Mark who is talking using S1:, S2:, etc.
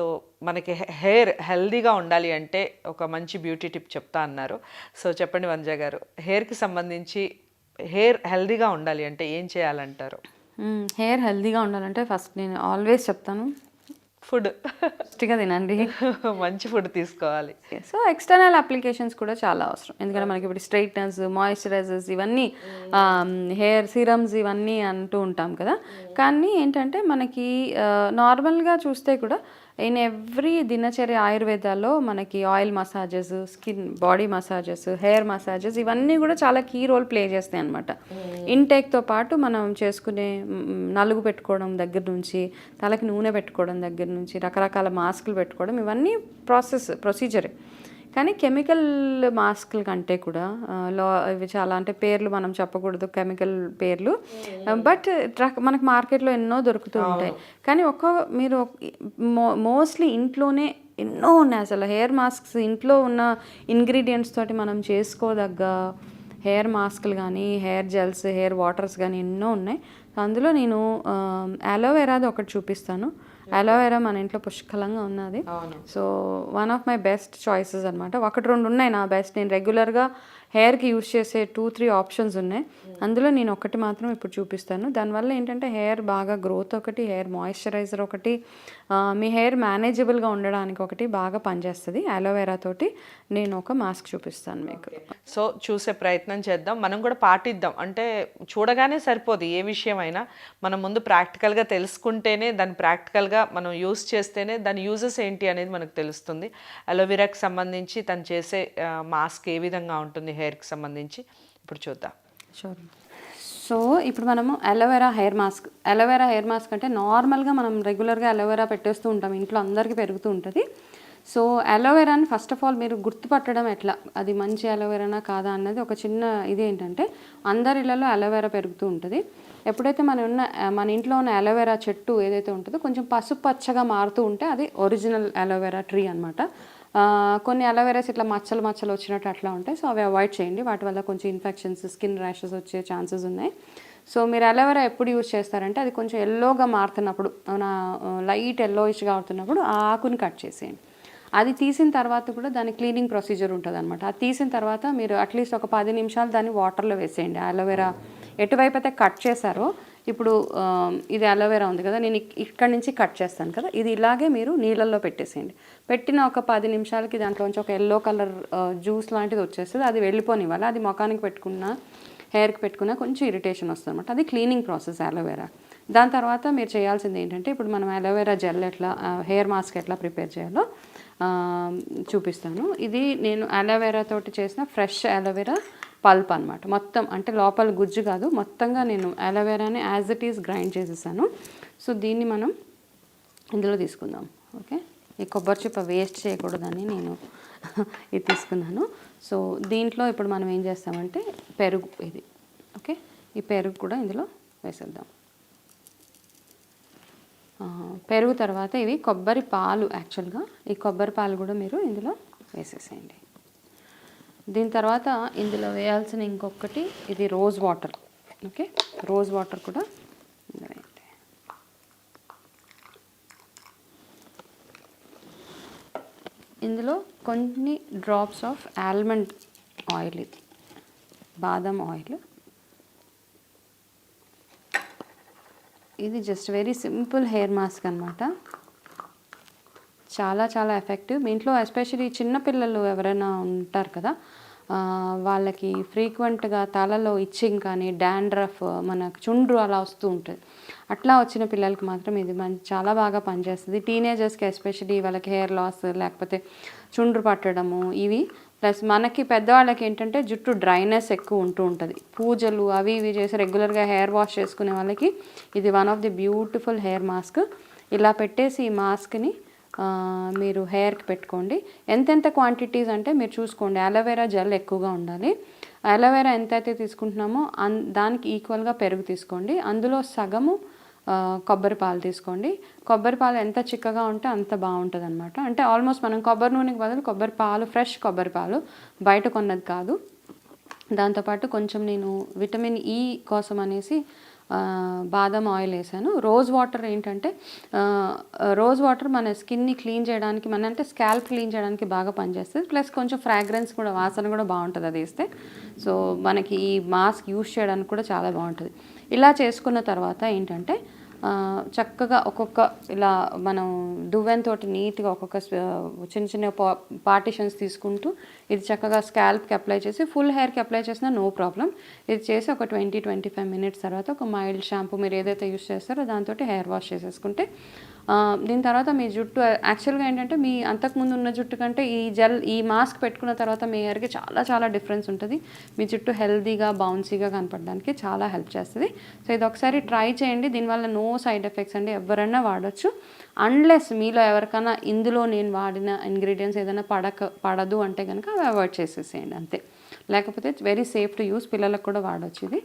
S1: So మనకి hair హెల్దీగా ఉండాలి అంటే ఒక మంచి బ్యూటీ టిప్ చెప్తా అన్నారు. సో చెప్పండి వంజ గారు హెయిర్కి సంబంధించి హెయిర్ హెల్దీగా ఉండాలి అంటే ఏం చేయాలంటారు?
S2: హెయిర్ హెల్తీగా ఉండాలంటే ఫస్ట్ నేను ఆల్వేస్ చెప్తాను.
S1: ఫుడ్.
S2: ఫస్ట్గా తినండి.
S1: మంచి ఫుడ్ తీసుకోవాలి.
S2: సో ఎక్స్టర్నల్ అప్లికేషన్స్ కూడా చాలా అవసరం. ఎందుకంటే మనకి ఇప్పుడు స్ట్రైట్నర్స్ మాయిశ్చరైజర్స్ ఇవన్నీ హెయిర్ సీరమ్స్ ఇవన్నీ అంటూ ఉంటాం కదా. కానీ ఏంటంటే మనకి నార్మల్గా చూస్తే కూడా ఇన్ ఎవ్రీ దినచర్య ఆయుర్వేదాల్లో మనకి oil massages skin body massages hair massages ఇవన్నీ కూడా చాలా కీ రోల్ ప్లే చేస్తాయి అనమాట ఇంటేక్తో పాటు మనం చేసుకునే నలుగు పెట్టుకోవడం దగ్గర నుంచి తలకి నూనె పెట్టుకోవడం దగ్గర నుంచి రకరకాల మాస్కులు పెట్టుకోవడం ఇవన్నీ ప్రాసెస్ ప్రొసీజరే కానీ కెమికల్ మాస్కుల కంటే కూడా లో ఇవి చాలా అంటే పేర్లు మనం చెప్పకూడదు కెమికల్ పేర్లు. బట్ మనకు మార్కెట్లో ఎన్నో దొరుకుతూ ఉంటాయి. కానీ ఒక్క మీరు మోస్ట్లీ ఇంట్లోనే ఎన్నో ఉన్నాయి అసలు. హెయిర్ మాస్క్స్ ఇంట్లో ఉన్న ఇంగ్రీడియంట్స్ తోటి మనం చేసుకోదగ్గ హెయిర్ మాస్క్లు కానీ హెయిర్ జెల్స్ హెయిర్ వాటర్స్ కానీ ఎన్నో ఉన్నాయి. అందులో నేను అలోవెరాది ఒకటి చూపిస్తాను. అలోవెరా మన ఇంట్లో పుష్కలంగా ఉన్నది. So one of my best choices అనమాట ఒకటి రెండు ఉన్నాయి నా బెస్ట్ నేను రెగ్యులర్గా హెయిర్కి యూస్ చేసే టూ త్రీ ఆప్షన్స్ ఉన్నాయి. అందులో నేను ఒకటి మాత్రం ఇప్పుడు చూపిస్తాను. దానివల్ల ఏంటంటే హెయిర్ బాగా గ్రోత్ ఒకటి హెయిర్ మాయిశ్చరైజర్ ఒకటి మీ హెయిర్ మేనేజబుల్గా ఉండడానికి ఒకటి బాగా పనిచేస్తుంది. అలోవెరా తోటి నేను ఒక మాస్క్ చూపిస్తాను మీకు.
S1: సో చూసే ప్రయత్నం చేద్దాం. మనం కూడా పాటిద్దాం. అంటే చూడగానే సరిపోదు ఏ విషయమైనా. మనం ముందు ప్రాక్టికల్గా తెలుసుకుంటేనే దాన్ని ప్రాక్టికల్గా మనం యూస్ చేస్తేనే దాని యూజెస్ ఏంటి అనేది మనకు తెలుస్తుంది. అలోవెరాకి సంబంధించి తను చేసే మాస్క్ ఏ విధంగా ఉంటుంది హెయిర్కి సంబంధించి? ఇప్పుడు చూద్దాం.
S2: షూర్ సో ఇప్పుడు మనము aloe vera hair mask aloe vera hair mask అంటే నార్మల్గా మనం రెగ్యులర్గా అలోవెరా పెట్టేస్తూ ఉంటాం. ఇంట్లో అందరికీ పెరుగుతూ ఉంటుంది. సో అలోవెరాని ఫస్ట్ ఆఫ్ ఆల్ మీరు గుర్తుపట్టడం ఎట్లా? అది మంచి అలోవెరానా కాదా అన్నది ఒక చిన్న ఇది ఏంటంటే అందరి అలోవెరా పెరుగుతూ ఉంటుంది. ఎప్పుడైతే మన ఉన్న మన ఇంట్లో ఉన్న అలోవెరా చెట్టు ఏదైతే ఉంటుందో కొంచెం పసుపు పచ్చగా మారుతూ ఉంటే అది ఒరిజినల్ అలోవెరా ట్రీ అనమాట కొన్ని అలోవెరాస్ ఇట్లా మచ్చలు మచ్చలు వచ్చినట్టు అట్లా ఉంటాయి. సో అవి అవాయిడ్ చేయండి. వాటి వల్ల కొంచెం ఇన్ఫెక్షన్స్ స్కిన్ ర్యాషెస్ వచ్చే ఛాన్సెస్ ఉన్నాయి. సో మీరు అలోవెరా ఎప్పుడు యూజ్ చేస్తారంటే అది కొంచెం ఎల్లోగా మారుతున్నప్పుడు నా లైట్ ఎల్లోయిష్గా అవుతున్నప్పుడు ఆ ఆకుని కట్ చేసేయండి. అది తీసిన తర్వాత కూడా దాని క్లీనింగ్ ప్రొసీజర్ ఉంటుంది అనమాట అది తీసిన తర్వాత మీరు అట్లీస్ట్ ఒక పది నిమిషాలు దాన్ని వాటర్లో వేసేయండి. అలోవెరా ఎటువైపు అయితే కట్ చేశారో ఇప్పుడు ఇది అలోవెరా ఉంది కదా నేను ఇక్కడ నుంచి కట్ చేస్తాను కదా ఇది ఇలాగే మీరు నీళ్ళల్లో పెట్టేసేయండి. పెట్టిన ఒక పది నిమిషాలకి దాంట్లోంచి ఒక ఎల్లో కలర్ జ్యూస్ లాంటిది వచ్చేస్తుంది అది వెళ్ళిపోనివ్వాలి. అది ముఖానికి పెట్టుకున్న హెయిర్కి పెట్టుకున్న కొంచెం ఇరిటేషన్ వస్తుంది అనమాట అది క్లీనింగ్ ప్రాసెస్ అలోవెరా. దాని తర్వాత మీరు చేయాల్సింది ఏంటంటే ఇప్పుడు మనం అలోవెరా జెల్ ఎట్లా హెయిర్ మాస్క్ ఎట్లా ప్రిపేర్ చేయాలో చూపిస్తాను. ఇది నేను అలోవెరా తోటి చేసిన ఫ్రెష్ అలోవెరా పల్ప్ అనమాట మొత్తం అంటే లోపల గుజ్జు కాదు మొత్తంగా నేను అలోవెరాని యాజ్ ఇట్ ఈస్ గ్రైండ్ చేసేసాను. సో దీన్ని మనం ఇందులో తీసుకుందాం. ఓకే? ఈ కొబ్బరి చిప్ప వేస్ట్ చేయకూడదని నేను ఇది తీసుకున్నాను. సో దీంట్లో ఇప్పుడు మనం ఏం చేస్తామంటే పెరుగు ఇది. ఓకే? ఈ పెరుగు కూడా ఇందులో వేసేద్దాం. పెరుగు తర్వాత ఇవి కొబ్బరి పాలు యాక్చువల్గా ఈ కొబ్బరి పాలు కూడా మీరు ఇందులో వేసేసేయండి. దీని తర్వాత ఇందులో వేయాల్సిన ఇంకొకటి ఇది rose water okay rose water కూడా ఇందులో ఇందులో కొన్ని డ్రాప్స్ ఆఫ్ ఆల్మండ్ ఆయిల్ ఇది బాదం ఆయిల్ ఇది just very simple hair mask అనమాట చాలా చాలా ఎఫెక్టివ్ దీంట్లో ఇంట్లో ఎస్పెషలీ చిన్నపిల్లలు ఎవరైనా ఉంటారు కదా వాళ్ళకి ఫ్రీక్వెంట్గా తలలో ఇచ్చింగ్ కానీ డాండ్రఫ్ మనకు చుండ్రు అలా వస్తూ ఉంటుంది. అట్లా వచ్చిన పిల్లలకి మాత్రం ఇది మంచి చాలా బాగా పనిచేస్తుంది. టీనేజర్స్కి ఎస్పెషలీ వాళ్ళకి హెయిర్ లాస్ లేకపోతే చుండ్రు పట్టడము ఇవి ప్లస్ మనకి పెద్దవాళ్ళకి ఏంటంటే జుట్టు డ్రైనెస్ ఎక్కువ ఉంటూ ఉంటుంది. పూజలు అవి ఇవి చేసి రెగ్యులర్గా హెయిర్ వాష్ చేసుకునే వాళ్ళకి ఇది one of the beautiful hair mask. ఇలా పెట్టేసి ఈ మాస్క్ని మీరు హెయిర్కి పెట్టుకోండి. ఎంతెంత క్వాంటిటీస్ అంటే మీరు చూసుకోండి. అలోవెరా జెల్ ఎక్కువగా ఉండాలి. అలోవెరా ఎంతైతే తీసుకుంటున్నామో అన్ దానికి ఈక్వల్గా పెరుగు తీసుకోండి. అందులో సగము కొబ్బరి పాలు తీసుకోండి. కొబ్బరి పాలు ఎంత చిక్కగా ఉంటే అంత బాగుంటుంది అనమాట అంటే ఆల్మోస్ట్ మనం కొబ్బరి నూనెకి బదులు కొబ్బరి పాలు ఫ్రెష్ కొబ్బరి పాలు బయట కొన్నది కాదు. దాంతోపాటు కొంచెం నేను విటమిన్ ఈ కోసం అనేసి బాదం ఆయిల్ వేసాను. రోజ్ వాటర్ ఏంటంటే రోజ్ వాటర్ మన స్కిన్ని క్లీన్ చేయడానికి మన అంటే స్కాల్ప్ క్లీన్ చేయడానికి బాగా పనిచేస్తుంది. ప్లస్ కొంచెం ఫ్రాగ్రెన్స్ కూడా వాసన కూడా బాగుంటుంది అది వేస్తే. సో మనకి ఈ మాస్క్ యూస్ చేయడానికి కూడా చాలా బాగుంటుంది. ఇలా చేసుకున్న తర్వాత ఏంటంటే చక్కగా ఒక్కొక్క ఇలా మనం దువ్వెన్ తోటి నీట్గా ఒక్కొక్క చిన్న చిన్న చిన్న పార్టిషన్స్ తీసుకుంటూ ఇది చక్కగా స్కాల్ప్కి అప్లై చేసి ఫుల్ హెయిర్కి అప్లై చేసినా నో ప్రాబ్లం ఇది చేసి ఒక ట్వంటీ ట్వంటీ ఫైవ్ మినిట్స్ తర్వాత ఒక మైల్డ్ షాంపూ మీరు ఏదైతే యూస్ చేస్తారో దాంతో హెయిర్ వాష్ చేసేసుకుంటే దీని తర్వాత మీ జుట్టు యాక్చువల్గా ఏంటంటే మీ అంతకుముందు ఉన్న జుట్టు కంటే ఈ జెల్ ఈ మాస్క్ పెట్టుకున్న తర్వాత మీ హెయిర్కి చాలా చాలా డిఫరెన్స్ ఉంటుంది. మీ జుట్టు హెల్తీగా బౌన్సీగా కనపడడానికి చాలా హెల్ప్ చేస్తుంది. సో ఇది ఒకసారి ట్రై చేయండి. దీనివల్ల నో సైడ్ ఎఫెక్ట్స్ అండి ఎవరైనా వాడచ్చు. అన్లెస్ మీలో ఎవరికైనా ఇందులో నేను వాడిన ఇంగ్రీడియంట్స్ ఏదైనా పడక పడదు అంటే కనుక అవి అవాయిడ్ చేసేసేయండి అంతే. లేకపోతే వెరీ సేఫ్ టు యూస్ పిల్లలకు కూడా వాడచ్చు ఇది.